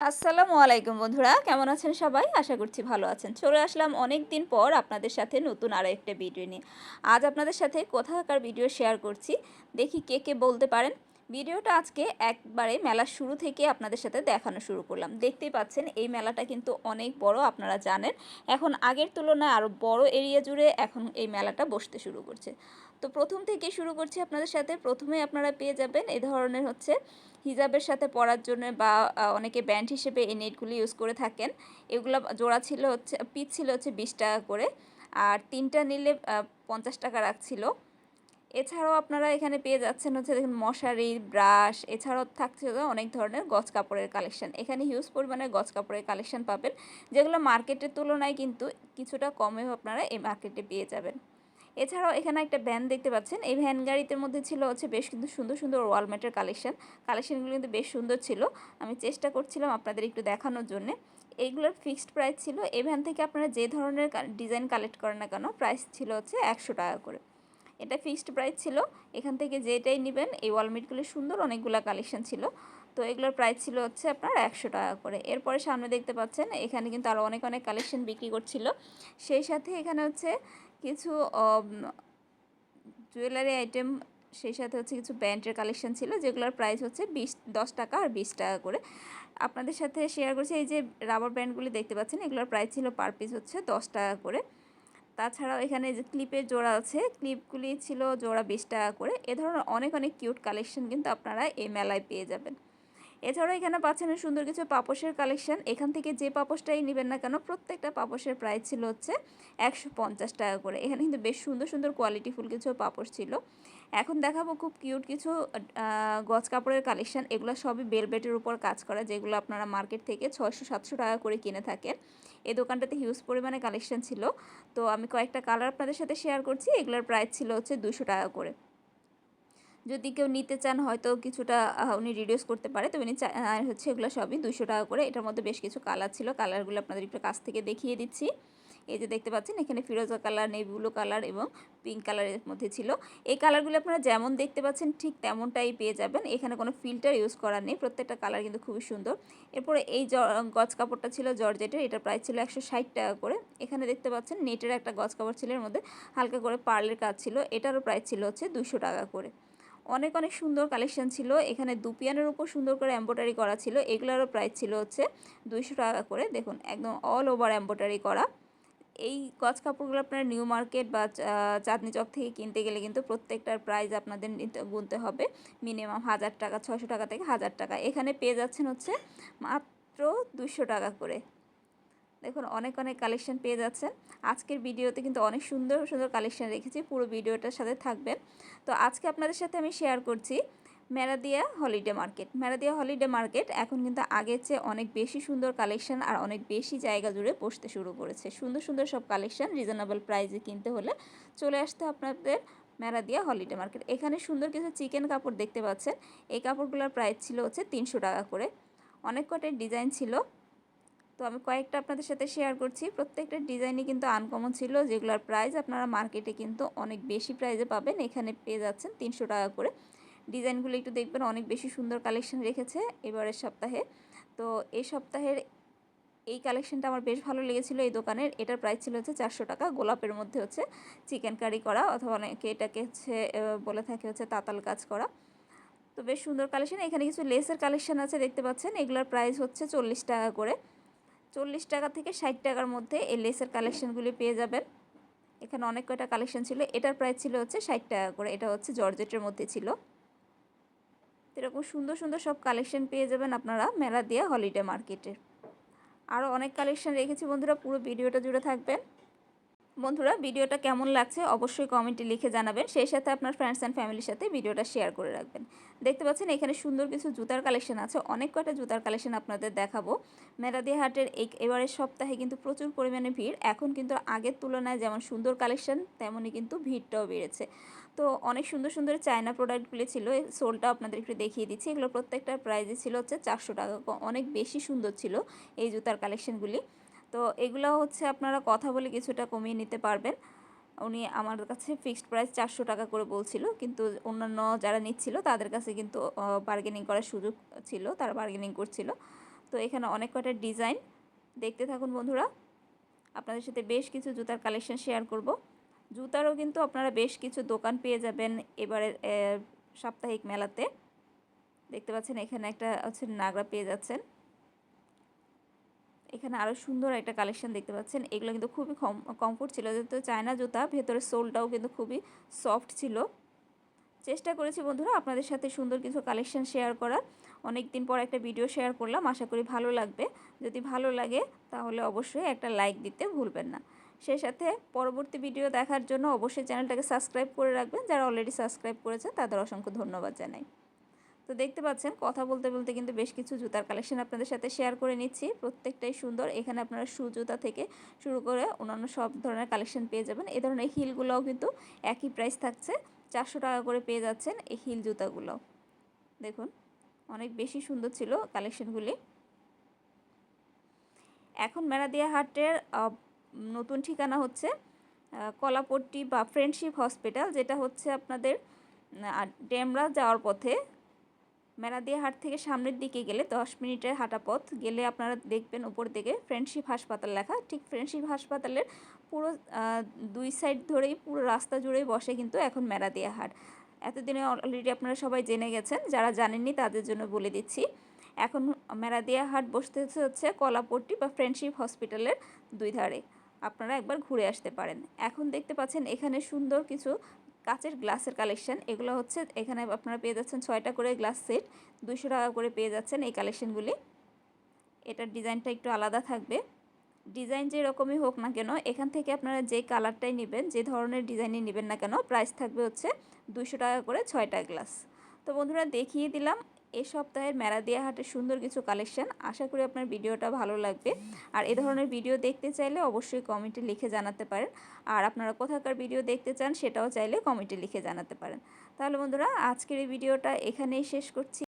আসসালামু আলাইকুম বন্ধুরা, কেমন আছেন সবাই? আশা করছি ভালো আছেন। চলে আসলাম অনেক দিন পর আপনাদের সাথে নতুন আর একটা ভিডিও নিয়ে। আজ আপনাদের সাথে কোথাকার ভিডিও শেয়ার করছি, দেখি কে কে বলতে পারেন। ভিডিওটা আজকে একবারে মেলার শুরু থেকে আপনাদের সাথে দেখানো শুরু করলাম। দেখতেই পাচ্ছেন, এই মেলাটা কিন্তু অনেক বড়, আপনারা জানেন। এখন আগের তুলনায় আরও বড় এরিয়া জুড়ে এখন এই মেলাটা বসতে শুরু করছে। তো প্রথম থেকে শুরু করছি আপনাদের সাথে। প্রথমে আপনারা পেয়ে যাবেন এ ধরনের হচ্ছে হিজাবের সাথে পরার জন্য বা অনেকে ব্যান্ড হিসেবে এই নেটগুলি ইউজ করে থাকেন। এগুলো জোড়া ছিল হচ্ছে পিস ছিল হচ্ছে বিশ টাকা করে। আর তিনটা নিলে পঞ্চাশ টাকা রাখছিল। এছাড়াও আপনারা এখানে পেয়ে যাচ্ছেন হচ্ছে দেখুন মশারি, ব্রাশ, এছাড়াও থাকছে অনেক ধরনের গজ কাপড়ের কালেকশন। এখানে হিউজ পরিমাণে গজ কাপড়ের কালেকশন পাবেন। যেগুলো মার্কেটের তুলনায় কিন্তু কিছুটা কমেও আপনারা এই মার্কেটে পেয়ে যাবেন। এছাড়াও এখানে একটা ভ্যান দেখতে পাচ্ছেন। এই ভ্যান গাড়িতে মধ্যে ছিল হচ্ছে বেশ কিন্তু সুন্দর সুন্দর ওয়ালমেটের কালেকশন কালেকশনগুলো কিন্তু বেশ সুন্দর ছিল। আমি চেষ্টা করছিলাম আপনাদের একটু দেখানোর জন্যে। এইগুলোর ফিক্সড প্রাইস ছিল। এই ভ্যান থেকে আপনারা যে ধরনের ডিজাইন কালেক্ট করেন না কেন প্রাইস ছিল হচ্ছে একশো টাকা করে। এটা ফিক্সড প্রাইস ছিল। এখান থেকে যেটাই নেবেন, এই ওয়ালমেটগুলো সুন্দর অনেকগুলো কালেকশন ছিল। তো এগুলোর প্রাইস ছিল হচ্ছে আপনার একশো টাকা করে। এরপরে সামনে দেখতে পাচ্ছেন, এখানে কিন্তু আরও অনেক অনেক কালেকশন বিক্রি করছিল। সেই সাথে এখানে হচ্ছে কিছু জুয়েলারি আইটেম সেই সাথে হচ্ছে কিছু ব্যান্ডের কালেকশন ছিল, যেগুলোর প্রাইস হচ্ছে বিশ, দশ টাকা আর বিশ টাকা করে। আপনাদের সাথে শেয়ার করছি, এই যে রাবার ব্যান্ডগুলি দেখতে পাচ্ছেন, এগুলোর প্রাইস ছিল পার পিস হচ্ছে দশ টাকা করে। তাছাড়াও এখানে যে ক্লিপের জোড়া আছে ক্লিপগুলি ছিল জোড়া বিশ টাকা করে। এ ধরনের অনেক অনেক কিউট কালেকশন কিন্তু আপনারা এই মেলায় পেয়ে যাবেন। এছাড়াও এখানে পাচ্ছেন সুন্দর কিছু পাপোশের কালেকশন এখান থেকে যে পাপোশটাই নেবেন না কেন, প্রত্যেকটা পাপোশের প্রাইস ছিল হচ্ছে একশো পঞ্চাশ টাকা করে। এখানে কিন্তু বেশ সুন্দর সুন্দর কোয়ালিটিফুল কিছু পাপোশ ছিল। এখন দেখাবো খুব কিউট কিছু গজ কাপড়ের কালেকশন এগুলো সবই বেলবেটের উপর কাজ করা, যেগুলো আপনারা মার্কেট থেকে ছয়শো সাতশো টাকা করে কিনে থাকেন। এই দোকানটাতে হিউজ পরিমাণে কালেকশন ছিল। তো আমি কয়েকটা কালার আপনাদের সাথে শেয়ার করছি। এগুলোর প্রাইস ছিল হচ্ছে দুশো টাকা করে। যদি কেউ নিতে চান, হয়তো কিছুটা উনি রিডিউস করতে পারে। তো উনি হচ্ছে এগুলো সবই দুশো টাকা করে। এটার মধ্যে বেশ কিছু কালার ছিল। কালারগুলো আপনাদের একটু কাছ থেকে দেখিয়ে দিচ্ছি। এই যে দেখতে পাচ্ছেন, এখানে ফিরোজা কালার নেভি কালার এবং পিঙ্ক কালারের মধ্যে ছিল। এই কালারগুলো আপনারা যেমন দেখতে পাচ্ছেন, ঠিক তেমনটাই পেয়ে যাবেন। এখানে কোনো ফিল্টার ইউজ করার নেই। প্রত্যেকটা কালার কিন্তু খুবই সুন্দর। এরপরে এই গজ কাপড়টা ছিল জর্জেটের। এটার প্রাইস ছিল একশো ষাট টাকা করে। এখানে দেখতে পাচ্ছেন নেটের একটা গজ কাপড় ছিল। এর মধ্যে হালকা করে পার্লের কাজ ছিল। এটারও প্রাইস ছিল হচ্ছে দুশো টাকা করে। অনেক অনেক সুন্দর কালেকশন ছিল। এখানে দুপিয়ানের উপর সুন্দর করে এম্ব্রয়ডারি করা ছিল। এগুলোরও প্রাইস ছিল হচ্ছে দুইশো টাকা করে। দেখুন, একদম অল ওভার এম্ব্রয়ডারি করা। এই গজ কাপড়গুলো আপনার নিউ মার্কেট বা চাঁদনি চক থেকে কিনতে গেলে কিন্তু প্রত্যেকটার প্রাইস আপনাদের গুনতে হবে। মিনিমাম হাজার টাকা ছশো টাকা থেকে হাজার টাকা। এখানে পেয়ে যাচ্ছেন হচ্ছে মাত্র দুশো টাকা করে। দেখুন, অনেক অনেক কালেকশন পেয়ে যাচ্ছেন। আজকের ভিডিওতে কিন্তু অনেক সুন্দর সুন্দর কালেকশন রেখেছি। পুরো ভিডিওটার সাথে থাকবেন। তো আজকে আপনাদের সাথে আমি শেয়ার করছি Meradia holiday market Meradia holiday market এখন কিন্তু আগের চেয়ে অনেক বেশি সুন্দর কালেকশন আর অনেক বেশি জায়গা জুড়ে বসতে শুরু করেছে। সুন্দর সুন্দর সব কালেকশন রিজনেবল প্রাইসে কিনতে হলে চলে আসতে আপনাদের মেরাদিয়া হলিডে মার্কেট এখানে সুন্দর কিছু চিকেন কাপড় দেখতে পাচ্ছেন। এই কাপড়গুলোর প্রাইস ছিল হচ্ছে তিনশো টাকা করে। অনেক কটার ডিজাইন ছিল। তো আমি কয়েকটা আপনাদের সাথে শেয়ার করছি। প্রত্যেকটা ডিজাইনই কিন্তু আনকমন ছিল, যেগুলোর প্রাইস আপনারা মার্কেটে কিন্তু অনেক বেশি প্রাইসে পাবেন। এখানে পেয়ে যাচ্ছেন তিনশো টাকা করে। ডিজাইনগুলো একটু দেখবেন, অনেক বেশি সুন্দর কালেকশন রেখেছে এবারের সপ্তাহে। তো এই সপ্তাহের এই কালেকশনটা আমার বেশ ভালো লেগেছিলো এই দোকানের। এটার প্রাইস ছিল হচ্ছে চারশো টাকা। গোলাপের মধ্যে হচ্ছে চিকেন কারি করা, অথবা অনেকে এটাকে হচ্ছে বলে থাকে হচ্ছে তাতাল কাজ করা। তো বেশ সুন্দর কালেকশন এখানে কিছু লেসের কালেকশন আছে দেখতে পাচ্ছেন। এগুলোর প্রাইস হচ্ছে চল্লিশ টাকা করে। চল্লিশ টাকা থেকে ষাট টাকার মধ্যে এই লেসের কালেকশানগুলি পেয়ে যাবেন। এখানে অনেক কয়টা কালেকশান ছিল, এটার প্রাইস ছিল হচ্ছে ষাট টাকা করে, এটা হচ্ছে জর্জেটের মধ্যে ছিল। এরকম সুন্দর সুন্দর সব কালেকশান পেয়ে যাবেন আপনারা মেলা দিয়ে হলিডে মার্কেটের আরও অনেক কালেকশান রেখেছি বন্ধুরা, পুরো ভিডিওটা জুড়ে থাকবেন। বন্ধুরা, ভিডিওটা কেমন লাগছে অবশ্যই কমেন্টে লিখে জানাবেন। সেই সাথে আপনার ফ্রেন্ডস অ্যান্ড ফ্যামিলির সাথে ভিডিওটা শেয়ার করে রাখবেন। দেখতে পাচ্ছেন, এখানে সুন্দর কিছু জুতার কালেকশন আছে। অনেক কয়টা জুতার কালেকশন আপনাদের দেখাবো। মেরাদিয়া হাটের এই এবারের সপ্তাহে কিন্তু প্রচুর পরিমাণে ভিড়। এখন কিন্তু আগের তুলনায় যেমন সুন্দর কালেকশন তেমনই কিন্তু ভিড়টাও বেড়েছে। তো অনেক সুন্দর সুন্দর চায়না প্রোডাক্টগুলি ছিল। সোলটা আপনাদের একটু দেখিয়ে দিচ্ছি। এগুলো প্রত্যেকটার প্রাইজে ছিল হচ্ছে চারশো টাকা। অনেক বেশি সুন্দর ছিল এই জুতার কালেকশনগুলি তো এগুলো হচ্ছে আপনারা কথা বলে কিছুটা কমিয়ে নিতে পারবেন। উনি আমার কাছে ফিক্সড প্রাইস চারশো টাকা করে বলছিল, কিন্তু অন্যান্য যারা নিচ্ছিল তাদের কাছে কিন্তু বার্গেনিং করার সুযোগ ছিল, তারা বার্গেনিং করছিল। তো এখানে অনেক কটা ডিজাইন দেখতে থাকুন বন্ধুরা। আপনাদের সাথে বেশ কিছু জুতার কালেকশন শেয়ার করব। জুতারও কিন্তু আপনারা বেশ কিছু দোকান পেয়ে যাবেন এবারের সাপ্তাহিক মেলাতে। দেখতে পাচ্ছেন এখানে একটা হচ্ছে নাগরা পেয়ে যাচ্ছেন। এখানে আরও সুন্দর একটা কালেকশন দেখতে পাচ্ছেন। এগুলো কিন্তু খুবই কমফোর্ট ছিল। যেহেতু চায়না জুতা ভেতরে সোলটাও কিন্তু খুবই সফট ছিল। চেষ্টা করেছি বন্ধুরা আপনাদের সাথে সুন্দর কিছু কালেকশন শেয়ার করার। অনেক দিন পর একটা ভিডিও শেয়ার করলাম। আশা করি ভালো লাগবে। যদি ভালো লাগে, তাহলে অবশ্যই একটা লাইক দিতে ভুলবেন না। সেই সাথে পরবর্তী ভিডিও দেখার জন্য অবশ্যই চ্যানেলটাকে সাবস্ক্রাইব করে রাখবেন। যারা অলরেডি সাবস্ক্রাইব করেছেন, তাদের অসংখ্য ধন্যবাদ জানাই। তো দেখতে পাচ্ছেন, কথা বলতে বলতে কিন্তু বেশ কিছু জুতার কালেকশন আপনাদের সাথে শেয়ার করে নিচ্ছি। প্রত্যেকটাই সুন্দর। এখানে আপনারা শু জুতা থেকে শুরু করে অন্যান্য সব ধরনের কালেকশন পেয়ে যাবেন। এ ধরনের হিলগুলোও কিন্তু একই প্রাইস থাকছে। চারশো টাকা করে পেয়ে যাচ্ছেন এই হিল জুতাগুলো। দেখুন, অনেক বেশি সুন্দর ছিল কালেকশনগুলি এখন মেরাদিয়া হাটের নতুন ঠিকানা হচ্ছে কলাপট্টি বা ফ্রেন্ডশিপ হসপিটাল যেটা হচ্ছে আপনাদের ডেমরা যাওয়ার পথে। মেরাদিয়া হাট থেকে সামনের দিকে গেলে দশ মিনিটের হাঁটা পথ। গেলে আপনারা দেখবেন উপর দিকে ফ্রেন্ডশিপ হাসপাতাল লেখা। ঠিক ফ্রেন্ডশিপ হাসপাতালের পুরো দুই সাইড ধরেই পুরো রাস্তা জুড়েই বসে কিন্তু এখন মেরাদিয়া হাট। এতদিনে অলরেডি আপনারা সবাই জেনে গেছেন, যারা জানেননি তাদের জন্য বলে দিচ্ছি। এখন মেরাদিয়া হাট বসতে হচ্ছে কলাপট্টি বা ফ্রেন্ডশিপ হসপিটালের দুই ধারে। আপনারা একবার ঘুরে আসতে পারেন। এখন দেখতে পাচ্ছেন এখানে সুন্দর কিছু কাচের গ্লাসের কালেকশান। এগুলো হচ্ছে, এখানে আপনারা পেয়ে যাচ্ছেন ছয়টা করে গ্লাস সেট। দুশো টাকা করে পেয়ে যাচ্ছেন এই কালেকশানগুলি। এটার ডিজাইনটা একটু আলাদা থাকবে। ডিজাইন যে রকমই হোক না কেন, এখান থেকে আপনারা যে কালারটাই নেবেন, যে ধরনের ডিজাইনই নেবেন না কেন, প্রাইস থাকবে হচ্ছে দুশো টাকা করে ছয়টা গ্লাস। তো বন্ধুরা, দেখিয়ে দিলাম এ সপ্তাহের মেরাদিয়া হাটের সুন্দর কিছু কালেকশন আশা করি আপনার ভিডিওটা ভালো লাগবে। আর এ ধরনের ভিডিও দেখতে চাইলে অবশ্যই কমেন্টে লিখে জানাতে পারেন। আর আপনারা কোথাকার ভিডিও দেখতে চান সেটাও চাইলে কমেন্টে লিখে জানাতে পারেন। তাহলে বন্ধুরা, আজকের এই ভিডিওটা এখানেই শেষ করছি।